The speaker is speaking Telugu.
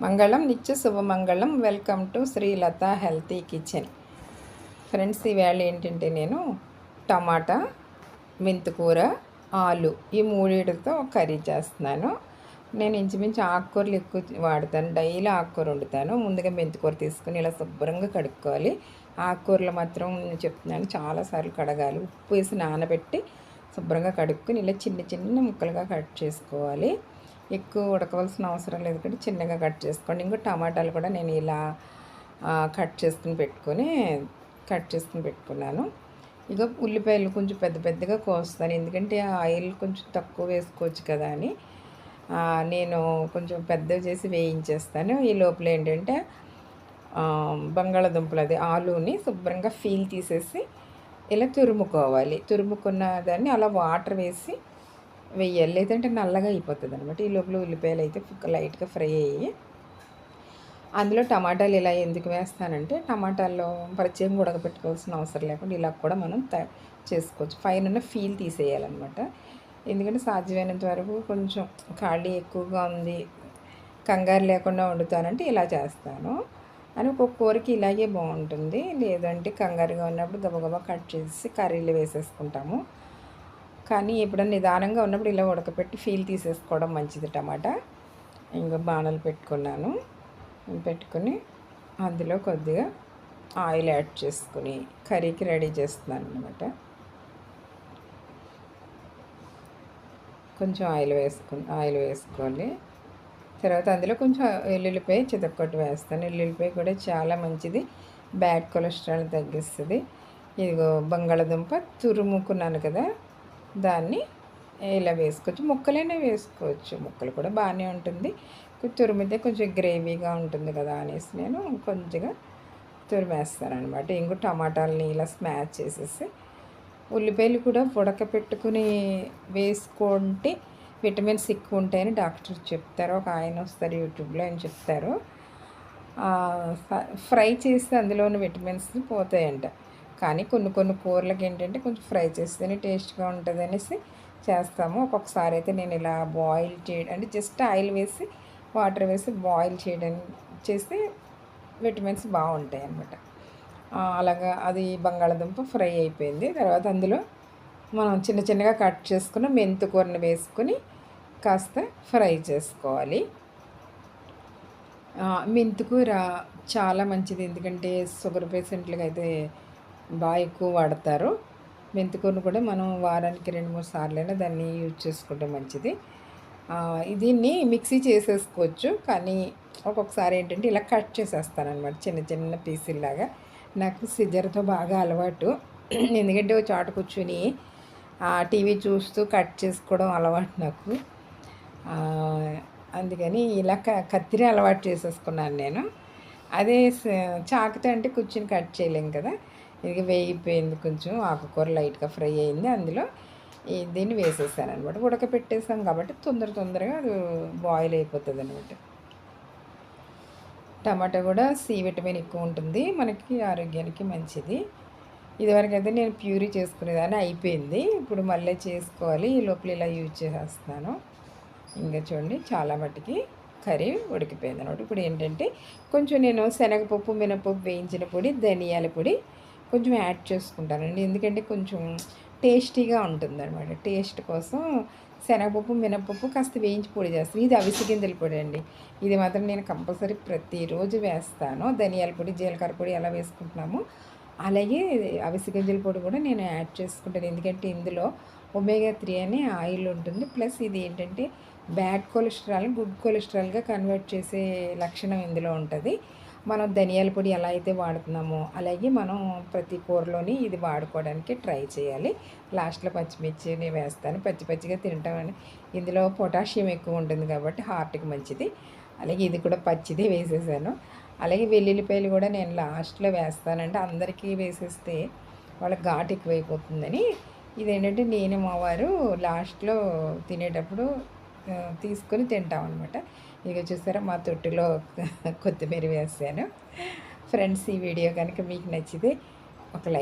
మంగళం నిత్య శుభమంగళం welcome to Srilatha healthy kitchen. Friends ఈవేళ ఏంటంటే నేను టమాటా మెంతికూర ఆలు ఈ మూడింటితో కర్రీ చేస్తున్నాను. నేను ఇంచుమించు ఆకుకూరలు ఎక్కువ వాడతాను. డైలీ ఆకుకూర వండుతాను. ముందుగా మెంతికూర తీసుకుని ఇలా శుభ్రంగా కడుక్కోవాలి. ఆకుకూరలు మాత్రం చెప్తున్నాను చాలాసార్లు కడగాలి. ఉప్పు వేసి నానబెట్టి శుభ్రంగా కడుక్కుని ఇలా చిన్న చిన్న ముక్కలుగా కట్ చేసుకోవాలి. ఎక్కువ ఉడకవలసిన అవసరం లేదు కాబట్టి చిన్నగా కట్ చేసుకోండి. ఇంకా టమాటాలు కూడా నేను ఇలా కట్ చేసుకుని పెట్టుకొని కట్ చేసుకుని పెట్టుకున్నాను. ఇక ఉల్లిపాయలు కొంచెం పెద్ద పెద్దగా కోస్తాను. ఎందుకంటే ఆయిల్ కొంచెం తక్కువ వేసుకోవచ్చు కదా అని. నేను కొంచెం పెద్దవి చేసి వేయించేస్తాను. ఈ లోపల ఏంటంటే బంగాళాదుంపలు అది ఆలూని శుభ్రంగా ఫీల్ తీసేసి ఇలా తురుముకోవాలి. తురుముకున్న దాన్ని అలా వాటర్ వేసి వెయ్యాలి. లేదంటే నల్లగా అయిపోతుంది అనమాట ఈ లోపల ఉల్లిపాయలు అయితే లైట్గా ఫ్రై అయ్యి అందులో టమాటాలు ఇలా ఎందుకు వేస్తానంటే టమాటాల్లో ప్రత్యేకంగా ఉడకపెట్టుకోవాల్సిన అవసరం లేకుండా ఇలా కూడా మనం చేసుకోవచ్చు. పైన ఫీల్ తీసేయాలన్నమాట. ఎందుకంటే సాధ్యమైనంత వరకు కొంచెం ఖాళీ ఎక్కువగా ఉంది. కంగారు లేకుండా వండుతానంటే ఇలా చేస్తాను. అని ఒక కూరకి ఇలాగే బాగుంటుంది. లేదంటే కంగారుగా ఉన్నప్పుడు గబగబా కట్ చేసి కర్రీలు వేసేసుకుంటాము. కానీ ఎప్పుడన్నా నిదానంగా ఉన్నప్పుడు ఇలా ఉడకపెట్టి ఫీల్ తీసేసుకోవడం మంచిది టమాటా. ఇంకా బాణలు పెట్టుకున్నాను. పెట్టుకుని అందులో కొద్దిగా ఆయిల్ యాడ్ చేసుకుని కర్రీకి రెడీ చేస్తున్నాను అనమాట కొంచెం ఆయిల్ వేసుకుని ఆయిల్ వేసుకోవాలి. తర్వాత అందులో కొంచెం ఎల్లుల్లిపాయ చితక్కొట్టు వేస్తాను. ఎల్లుల్లిపాయ కూడా చాలా మంచిది. బ్యాడ్ కొలెస్ట్రాల్ తగ్గిస్తుంది. ఇదిగో బంగాళదుంప తురుముకున్నాను కదా దాన్ని ఇలా వేసుకోవచ్చు. ముక్కలైనా వేసుకోవచ్చు. ముక్కలు కూడా బాగానే ఉంటుంది. తురిమితే కొంచెం గ్రేవీగా ఉంటుంది కదా అనేసి నేను కొంచెంగా తురిమేస్తాను అనమాట ఇంకో టమాటాలని ఇలా స్మాచ్ చేసేసి ఉల్లిపాయలు కూడా ఉడకపెట్టుకుని వేసుకుంటే విటమిన్స్ ఎక్కువ ఉంటాయని డాక్టర్ చెప్తారు. ఒక ఆయన వస్తారు యూట్యూబ్లో ఆయన చెప్తారు. ఫ్రై చేస్తే అందులోని విటమిన్స్ పోతాయంట. కానీ కొన్ని కొన్ని కూరలకి ఏంటంటే కొంచెం ఫ్రై చేస్తేనే టేస్ట్గా ఉంటుంది అనేసి చేస్తాము. ఒక్కొక్కసారి అయితే నేను ఇలా బాయిల్ చేయడం అంటే జస్ట్ ఆయిల్ వేసి వాటర్ వేసి బాయిల్ చేయడం చేస్తే విటమిన్స్ బాగుంటాయి అన్నమాట అలాగా అది బంగాళదుంప ఫ్రై అయిపోయింది. తర్వాత అందులో మనం చిన్న చిన్నగా కట్ చేసుకున్న మెంతు కూరని వేసుకొని కాస్త ఫ్రై చేసుకోవాలి. మెంతుకూర చాలా మంచిది. ఎందుకంటే షుగర్ పేషెంట్లకు అయితే బాగా ఎక్కువ వాడతారు. మెంతికూరను కూడా మనం వారానికి రెండు మూడు సార్లైనా దాన్ని యూజ్ చేసుకుంటే మంచిది. దీన్ని మిక్సీ చేసేసుకోవచ్చు. కానీ ఒక్కొక్కసారి ఏంటంటే ఇలా కట్ చేసేస్తాను అనమాట చిన్న చిన్న పీసుల్లాగా నాకు సిజర్తో బాగా అలవాటు. ఎందుకంటే ఒక చోట కూర్చుని టీవీ చూస్తూ కట్ చేసుకోవడం అలవాటు నాకు. అందుకని ఇలా కత్తిరి అలవాటు చేసేసుకున్నాను నేను. అదే చాకుతో అంటే కూర్చుని కట్ చేయలేం కదా. ఇది వేగిపోయింది కొంచెం ఆకుకూర లైట్గా ఫ్రై అయింది అందులో. దీన్ని వేసేసాను అనమాట ఉడకపెట్టేసాం కాబట్టి తొందర తొందరగా అది బాయిల్ అయిపోతుంది అనమాట టమాటా కూడా సి విటమిన్ ఎక్కువ ఉంటుంది. మనకి ఆరోగ్యానికి మంచిది. ఇదివరకు అయితే నేను ప్యూరీ చేసుకునేదాన్ని అయిపోయింది. ఇప్పుడు మళ్ళీ చేసుకోవాలి. ఈ లోపల ఇలా యూజ్ చేసేస్తున్నాను. ఇంకా చూడండి చాలా మట్టుకి కర్రీ ఉడికిపోయింది అనమాట ఇప్పుడు ఏంటంటే కొంచెం నేను శనగపప్పు మినపప్పు వేయించిన పొడి ధనియాల పొడి కొంచెం యాడ్ చేసుకుంటానండి. ఎందుకంటే కొంచెం టేస్టీగా ఉంటుంది అనమాట టేస్ట్ కోసం శనగపప్పు మినపప్పు కాస్త వేయించి పొడి చేస్తాను. ఇది అవిసి గింజల పొడి అండి. ఇది మాత్రం నేను కంపల్సరీ ప్రతిరోజు వేస్తాను. ధనియాల పొడి జీలకర్ర పొడి ఎలా వేసుకుంటున్నాము అలాగే అవిసి గింజల పొడి కూడా నేను యాడ్ చేసుకుంటాను. ఎందుకంటే ఇందులో ఒమేగా త్రీ అనే ఆయిల్ ఉంటుంది. ప్లస్ ఇది ఏంటంటే బ్యాడ్ కొలెస్ట్రాల్ గుడ్ కొలెస్ట్రాల్గా కన్వర్ట్ చేసే లక్షణం ఇందులో ఉంటుంది. మనం ధనియాల పొడి ఎలా అయితే వాడుతున్నామో అలాగే మనం ప్రతి కూరలోని ఇది వాడుకోవడానికి ట్రై చేయాలి. లాస్ట్లో పచ్చిమిర్చిని వేస్తాను. పచ్చి పచ్చిగా తింటామని ఇందులో పొటాషియం ఎక్కువ ఉంటుంది కాబట్టి హార్ట్కి మంచిది. అలాగే ఇది కూడా పచ్చిదే వేసేసాను. అలాగే వెల్లుల్లిపాయలు కూడా నేను లాస్ట్లో వేస్తానంటే అందరికీ వేసేస్తే వాళ్ళకి ఘాటు ఎక్కువైపోతుందని. ఇదేంటంటే నేను మా వారు లాస్ట్లో తినేటప్పుడు తీసుకొని తింటాం అనమాట ఇక చూసారా మా తొట్టిలో కొత్తిమీర వేసాను. ఫ్రెండ్స్ ఈ వీడియో కనుక మీకు నచ్చితే ఒక లైక్